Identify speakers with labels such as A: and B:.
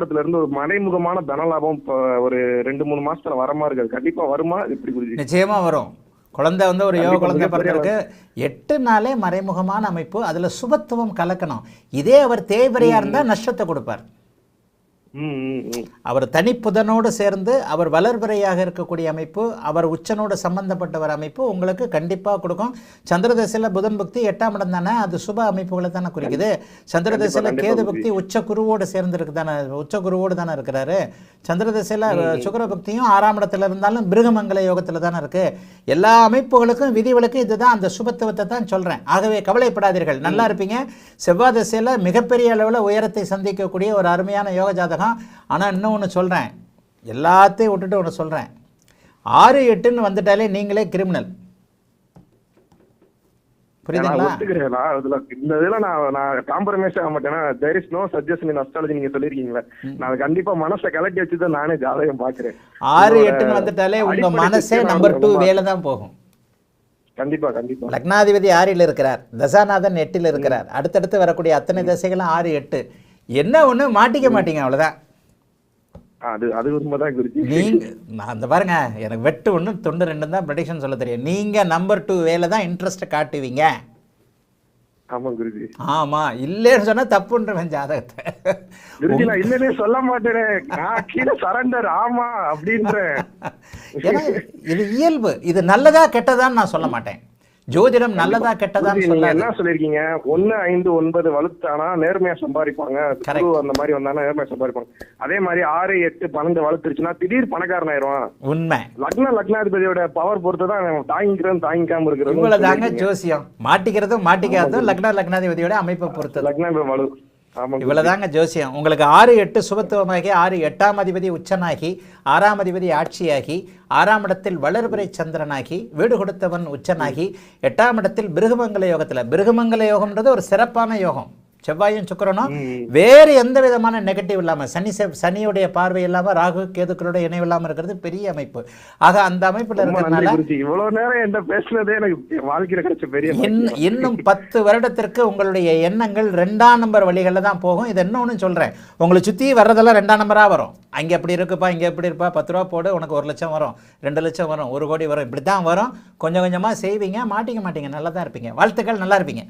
A: இடத்துல இருந்து ஒரு மறைமுகமான தனலாபம் ஒரு ரெண்டு மூணு மாசத்துல வர மாதிரி இருக்காது கண்டிப்பா வருமா? எப்படி குருஜி
B: நிச்சயமா வரும். குழந்தை வந்து ஒரு யோக குழந்தை பிறந்திருக்கு எட்டு நாளே மறைமுகமான அமைப்பு. அதுல சுபத்துவம் கலக்கணும். இதே அவர் தேய்பிரையா இருந்தா நஷ்டத்தை கொடுப்பார். அவர் தனிப்புதனோடு சேர்ந்து அவர் வளர்பிறையாக இருக்கக்கூடிய அமைப்பு அவர் உச்சனோடு சம்பந்தப்பட்டவர் அமைப்பு உங்களுக்கு கண்டிப்பாக கொடுக்கும். சந்திரதசையில் புதன் பக்தி எட்டாம் இடம் தானே? அது சுப அமைப்புகளை தானே குறிக்குது. சந்திரதசையில்
A: கண்டிப்பா
B: கேது. பக்தி உச்ச குருவோடு சேர்ந்துருக்கு தானே? உச்ச குருவோடு தானே இருக்கிறாரு. சந்திரதசையில் சுக்கர பக்தியும் ஆறாம் இடத்துல இருந்தாலும் பிருகமங்கல யோகத்தில் தானே இருக்கு. எல்லா அமைப்புகளுக்கும் விதிவிலக்கு இதுதான். அந்த சுபத்துவத்தை தான் சொல்கிறேன் ஆகவே கவலைப்படாதீர்கள். நல்லா இருப்பீங்க. செவ்வாய் திசையில் மிகப்பெரிய அளவில் உயரத்தை சந்திக்கக்கூடிய ஒரு அருமையான யோக ஜாதகம். ஆனால் இன்னும் ஒன்று சொல்கிறேன் எல்லாத்தையும் விட்டுட்டு ஒன்று சொல்கிறேன் ஆறு எட்டுன்னு வந்துட்டாலே நீங்களே கிரிமினல் புரியுதுங்களா?
A: இந்த இதுல நான் நான் காம்ப்ரமைஸ் ஆக மாட்டேன்னா there is no suggestion in astrology நீங்க சொல்லிருக்கீங்களே நான் கண்டிப்பா மனசை கலட்டி வச்சு தான் நானே ஜாதகம் பாக்குறேன்
B: ஆறு எட்டுன்னு வந்துட்டாலே உங்க மனசே நம்பர் டூ வேலை தான் போகும்.
A: கண்டிப்பா கண்டிப்பா.
B: லக்னாதிபதி ஆறில் இருக்கிறார். தசாநாதன் எட்டில் இருக்கிறார். அடுத்தடுத்து வரக்கூடிய அத்தனை தசைகளும் ஆறு எட்டு. என்ன ஒன்று மாட்டிக்க மாட்டீங்க அவ்வளோதான்
A: அது அது உண்மைதான் குருஜி.
B: நீங்க அந்த பாருங்க எனக்கு வெட்டு ஒன்று தொண்டு ரெண்டு தான் ப்ரடிக்ஷன் சொல்ல தெரியும். நீங்க நம்பர் டூ வேலை தான் இன்ட்ரெஸ்ட்டை காட்டுவீங்க.
A: ஆமா குருஜி.
B: ஆமா இல்லைன்னு சொன்னா தப்புன்றவன் ஜாதகத்தை.
A: குருஜி நான் இல்லனே சொல்ல மாட்டேனே. நான் கீழே சரண்டர் ஆமா அப்படின்றேன்.
B: ஏன்னா இது இயல்பு. இது நல்லதா கெட்டதான்னு நான் சொல்ல மாட்டேன். ஜோதிடம் நல்லதா
A: நீங்க
B: சொல்லாது
A: என்ன சொல்லிருக்கீங்க ஒண்ணு ஐந்து ஒன்பது வலுத்தானா நேர்மையா சம்பாதிப்பாங்க. அந்த மாதிரி வந்தானா நேர்மையா சம்பாதிப்பாங்க. அதே மாதிரி ஆறு எட்டு பன்னெண்டு வளர்த்துருச்சுன்னா திடீர் பணக்காரன் ஆயிடுவான்
B: உண்மை.
A: லக்ன லக்னாதிபதியோட பவர் பொறுத்து தான் தாங்கிக்கிறதும் தாங்கிக்காம இருக்கிறது
B: இவ்வளவுதாங்க ஜோசியம். மாட்டிக்கிறதும் மாட்டிக்காததும் லக்ன லக்னாதிபதியோட அமைப்பை பொறுத்தது.
A: லக்னா வலு.
B: இவ்வளவுதாங்க ஜோசியம். உங்களுக்கு ஆறு எட்டு சுபத்துவமாகி ஆறு எட்டாம் அதிபதி உச்சனாகி ஆறாம் அதிபதி ஆட்சியாகி ஆறாம் இடத்தில் வளர்பிறை சந்திரனாகி வீடு கொடுத்தவன் உச்சனாகி எட்டாம் இடத்தில் பிருகுமங்கல யோகத்தில். பிருகுமங்கல யோகம்ன்றது ஒரு சிறப்பான யோகம். செவ்வாயும் சுக்கிரனும் வேறு எந்த விதமான நெகட்டிவ் இல்லாமல் சனி சனியுடைய பார்வை இல்லாமல் ராகு கேதுக்களோட இணைவு இல்லாமல் இருக்கிறது பெரிய அமைப்பு. ஆக அந்த அமைப்பில் இருக்கிறதுனால
A: இவ்வளவு நேரம் என்ன பேசுனதே எனக்கு என் வாழ்க்கையில கிடைச்ச பெரிய
B: இன்னும் பத்து வருடத்திற்கு உங்களுடைய எண்ணங்கள் ரெண்டாம் நம்பர் வழிகளில் தான் போகும். இது இன்னொன்று சொல்கிறேன் உங்களை சுற்றி வர்றதெல்லாம் ரெண்டாம் நம்பராக வரும். அங்கே எப்படி இருக்குப்பா இங்கே எப்படி இருப்பா பத்து ரூபா போடு உனக்கு ஒரு லட்சம் வரும் ரெண்டு லட்சம் வரும் ஒரு கோடி வரும் இப்படி தான் வரும். கொஞ்சம் கொஞ்சமாக செய்வீங்க மாட்டிக்க மாட்டீங்க நல்லா தான் இருப்பீங்க. வாழ்த்துக்கள் நல்லா இருப்பீங்க.